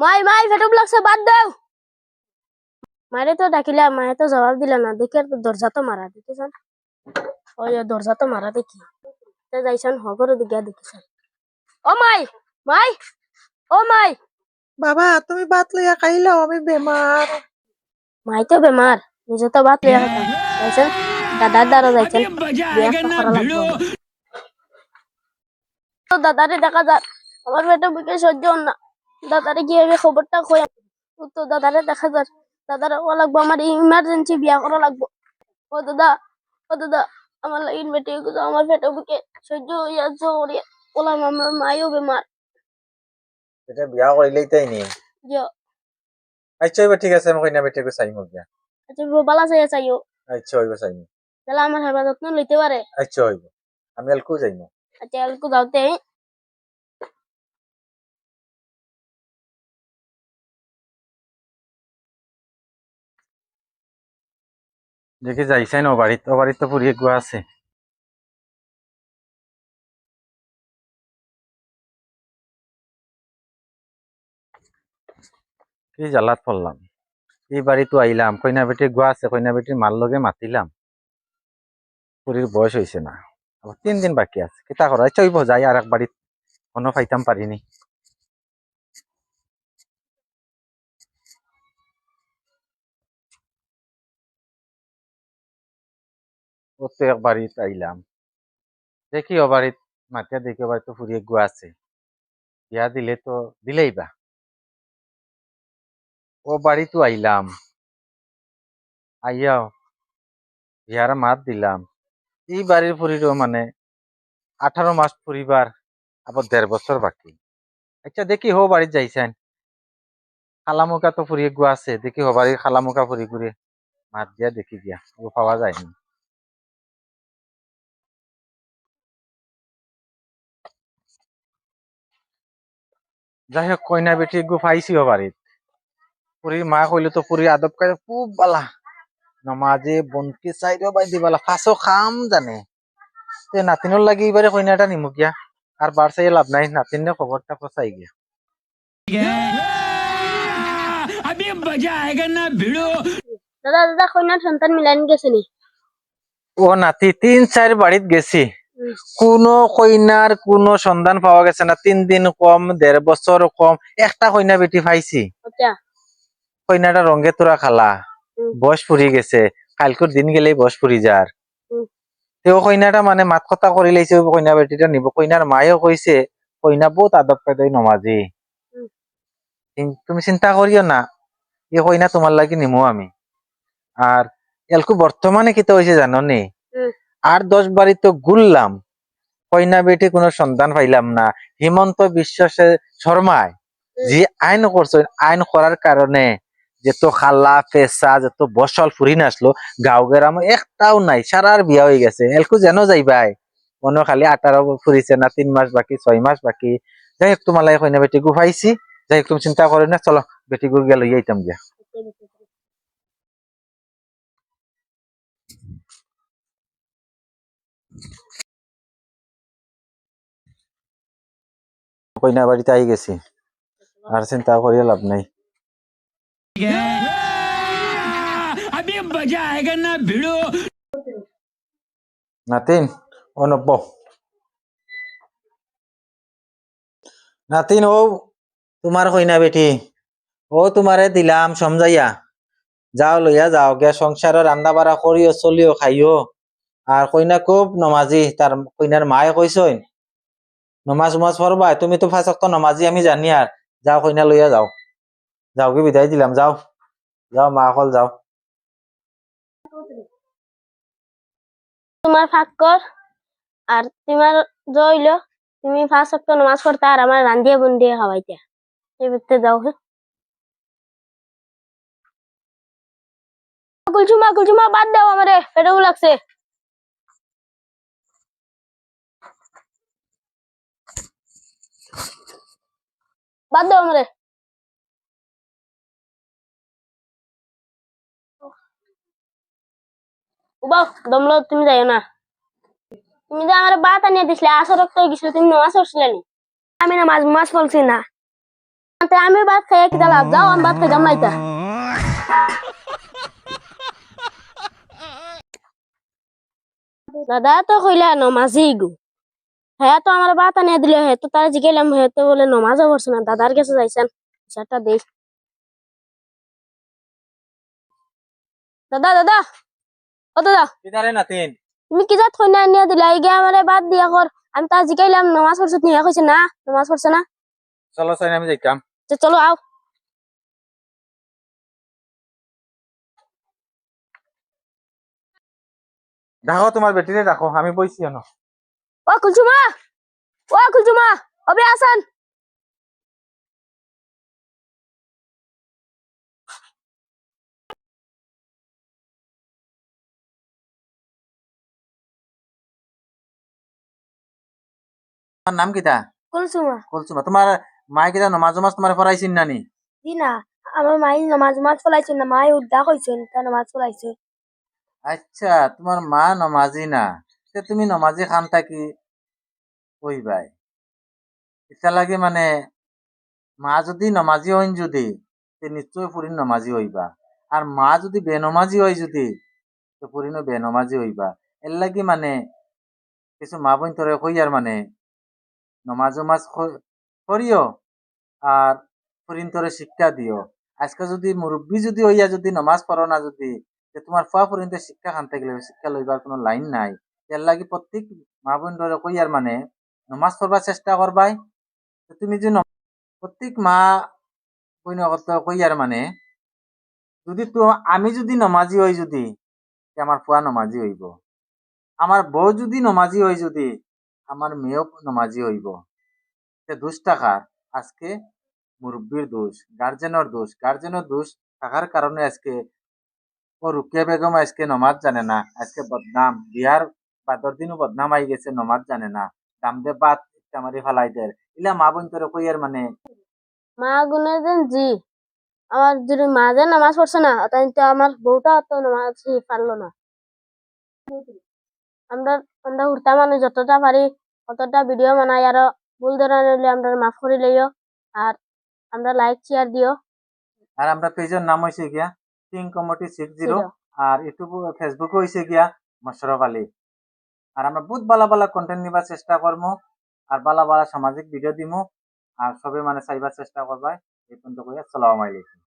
মাই মাই ফেটুক লাগছে বাদ দাও। মারে তো ডাকিলা মায়ে তো জবাব দিলা না দেখি আর তো দরজা তো মারা দেখিছেন? ওই দরজা তো মারা দেখি। তো যাইছেন হগর দিকে দেখিছেন। ও মাই মাই ও মাই। বাবা তুমি ভাত লইয়া খাইলাও আমি বেমার মাই তো বেমার নিজে তো বাত লিয়া হতাম যাইছেন দাদার দ্বারা যাইছেন দাদারে দেখা যাক আমার পেটে বুকে সহ্য না। দাদারে গিয়ে আমি খবরটা কই তো দাদারে দেখা যাক। দাদারে ও লাগবো আমার ইমার্জেন্সি বিয়া করা লাগবো। ও দাদা ও দাদা আমার লাগিন বেটে আমার পেটে বুকে সহ্য হইয়া জোরে ওলাম আমার মায়ও বেমার। এটা বিয়া কৰিলেই তাই নি? আচ্ছা হইব ঠিক আছে আমি কইনা বেটিকে চাইম বিয়া। আচ্ছা বালা চাইয়া চাইও। আচ্ছা হইব চাইম। তাহলে আমার হেবা যত্ন লইতে পারে? আচ্ছা হইব। আমি এলকু যাইম। আচ্ছা এলকু যাওতে। দেখি যাইছাই ন বাড়িত, ও বাড়িত পুরিয়ে গুয়া আছে। কি জ্বালাত পড়লাম? এই বাড়িতো আইলাম? কইনা বেটি গুয়া আছে, কইনা বেটির মার লগে মাতিলাম। পুরীর বয়স হয়েছে না। তিন দিন বাকি আছে। কিতা করা? হইব যাই আর এক বাড়িত কোনো পাইতাম পারিনি। এক বাড়িত আইলাম। দেখি ও বাড়িত মাতিয়া দেখি ও বাড়িত ফুরিয়ে গুয়া আছে। বিয়া দিলে তো দিলেই বা। ও বাড়িতো আইলাম। আইয়াও বিয়ার মাত দিলাম। এই বাড়ির ফুরিরও মানে আঠারো মাস পরিবার আবার দেড় বছর বাকি। আচ্ছা দেখি হো বাড়িত যাইছেন। খালামুকা তো ফুরিয়ে গুয়া আছে। দেখি হো বাড়ির খালামুকা ফুরি ঘুরে মাত দিয়া দেখি দিয়া ও পাওয়া যায়নি। যাই হোক কইনা বেটি গু পাইছিও বাড়িত। পুরীর মা কইলে তো পুরীর আদব কাজ খুব বালা নমাজে বনকি চাইরেও বাইদি বালা ফাঁসও খাম জানে। তে নাতিনের লাগি এবারে কইনাটা নিমু গিয়া। আর বার চাই লাভ নাই নাতিন খবরটা পচাই গিয়া। আমি মজা আয়েগা নি ও নাতি তিন চার বাড়িত গেছি। কোনো কইনার কোনো সন্ধান পাওয়া গেছে না। তিন দিন কম দেড় বছর কম একটা কইনা বেটি পাইছি। আচ্ছা। কইনাটা রঙ্গে তোরা খালা। বয়স ফুরি গেছে। কালকের দিন গেলেই বয়স ফুরি যার। তেও কইনাটা মানে মাত কথা কৰি লাইছে কইনা বেটিটা নিব। কইনার মায়েও কইছে কইনা বহুত আদব কায়দাই নমাজি। তুমি চিন্তা করিও না এই কইনা তোমার লাগি নিমো আমি। আর এলকু বর্তমানে কিতা হয়েছে জানো নি হুম। আর দশ বাড়ি তো ঘুরলাম কইনা বেটি কোনো সন্ধান পাইলাম না। হিমন্ত বিশ্বাসে শর্মায়। যে আইন করছে আইন করার কারণে যেত খালা পেশা যত বসল ফুরি নাসলো গাঁও গ্রাম একটাও নাই সারার বিয়া হয়ে গেছে। এলকু যেন যাইবাই মনে খালি আঠারো ফুরিছে না তিন মাস বাকি ছয় মাস বাকি। যাই হোক তোমার লাগে কইনা বেটি গুফাইছি যাই হোক তুমি চিন্তা করো না চলো বেটি গুর গেল ইয়েতাম গিয়া কইনা বাড়িতে আই গেছি। আর চিন্তা করিয়া লাভ নাই। নাতিন ও নব্ব নাতিন ও তোমার কইনা বেটি। ও তোমারে দিলাম সমজাইয়া যাও লইয়া যাও গে সংসারের রান্না বাড়া করিও চলিও খাইও। আর কইনা খুব নমাজি তার কইনার মায়ে কইসইন নমাজ উমাজ পড়বা, তুমি তো ফাঁসক্ত নমাজি আমি জানি আর যাও কইনা লইয়া যাও। যাও কি বিদায় দিলাম, যাও। যাও, মা অকল যাও। তোমার ফাঁক কর আর তোমার জইল তুমি ফাঁস শক্ত নামাজ পড়তে আর আমার রান্দিয়ে বন্দিয়ে খাওয়াইতে করতে যাও হ্যাঁ কুলচুমা কুলচুমা বাদ দাও আমারে পেটেও লাগছে। বাদ দাও আমারে দমলো তুমি যাইও না। তুমি যে আমার বাত আনিয়ে দিছিলে আসর রক্ত গেছিল, তুমি নামাজ পড়ছিলে নি? আমি নামাজ মাছ মাছ পড়ছি না। আমি ভাত খাই কিতা লাভ যাও, আমি ভাত খাইতাম না ইতা দাদা তো কইলা নমাজি গু। হ্যাঁ তো আমার ভাত আনিয়ে দিলে হ্যাঁ তো তারা জিগাইলাম হ্যাঁ তো বলে নমাজও করছে না দাদার কাছে যাইছেন সেটা দেই। দাদা দাদা ও দাদা। কিদারে নাতিন তুমি কি যাত কইনা আনিয়ে দিলা এই গিয়ে আমারে বাদ দিয়া কর আমি তা জিগাইলাম নমাজ পড়ছে নিয়ে কইছে না নমাজ পড়ছে না। চলো চাই আমি যাইতাম। তো চলো আও। দেখো তোমার বেটিরে রাখো আমি বইছি না ও কুলচুমা ও কুলচুমা অবে আসান! তোমার নাম কিতা? কুলচুমা কলসুমা তোমার মায়ে কিতা নমাজ নমাজ তোমার পড়াইছিন নানি? দি না আমার মাই নমাজ নমাজ পড়াইছে না মাই উদ্দা কইছেন তা নমাজ পড়াইছে। আচ্ছা তোমার মা নমাজি না। তে তুমি নমাজি খান থাকি কইবাই এটা লাগে মানে মা যদি নমাজি হইন যদি, তে নিশ্চয় ফুরিন নমাজি হইবা। আর মা যদি বেনমাজি হয় যদি, তো বেনমাজি হইবা। এর লাগি মানে কিছু মা বোন তোরে কইয়ার মানে নমাজ উমাজ ক- করিও আর ফুরিন তোরে শিক্ষা দিও। আজকে যদি মুরব্বী যদি হইয়া যদি নমাজ পড়ো না যদি তোমার ফুয়া পর্যন্ত শিক্ষা খান থাকলে শিক্ষা লইবার কোনো লাইন নাই। এর লাগি প্রত্যেক মা বোন ধরে কইয়ার মানে নমাজ পড়বার চেষ্টা করবাই। তুমি যে প্রত্যেক মা বোন কইয়ার মানে যদি তো আমি যদি নমাজি হই যদি আমার ফুয়া নমাজি হইব। আমার বউ যদি নমাজি হয় যদি, আমার মেয়েও নমাজি হইব। তে দোষ টাকার? আজকে মুরব্বীর দোষ, গার্জেনের দোষ। গার্জেনের দোষ থাকার কারণে আজকে ও রুকিয়া বেগম আজকে নমাজ জানে না, আজকে বদনাম বিহার বাদর দিনও বদনাম আই গেছে নমাজ জানে না। দামদে বাদ মারি ফেলাই দেয় ইলা মা বোন তোর কইয়ার মানে? মা গুনে দেন জি। আমার যদি মা যে নামাজ পড়ছে না তাই তো আমার বউটা অত নামাজ পারল না। আমরা আমরা উঠতা মানে যতটা পারি অতটা ভিডিও বানাই। আর ভুল ধরা নিলে আমরা মাফ করে লইও। আর আমরা লাইক শেয়ার দিও। আর আমরা পেজের নাম হয়েছে গিয়া কিং কমিটি সিক্স জিরো। আর ইউটিউব ফেসবুক হয়েছে গিয়া মশরফ আলী। আর আমরা বহুত বালা বালা কন্টেন্ট নিবার চেষ্টা করব আর বালা বালা সামাজিক ভিডিও দিমু, আর সবে মানে চাইবার চেষ্টা করবাই। এই পর্যন্ত কই, আসসালামু আলাইকুম।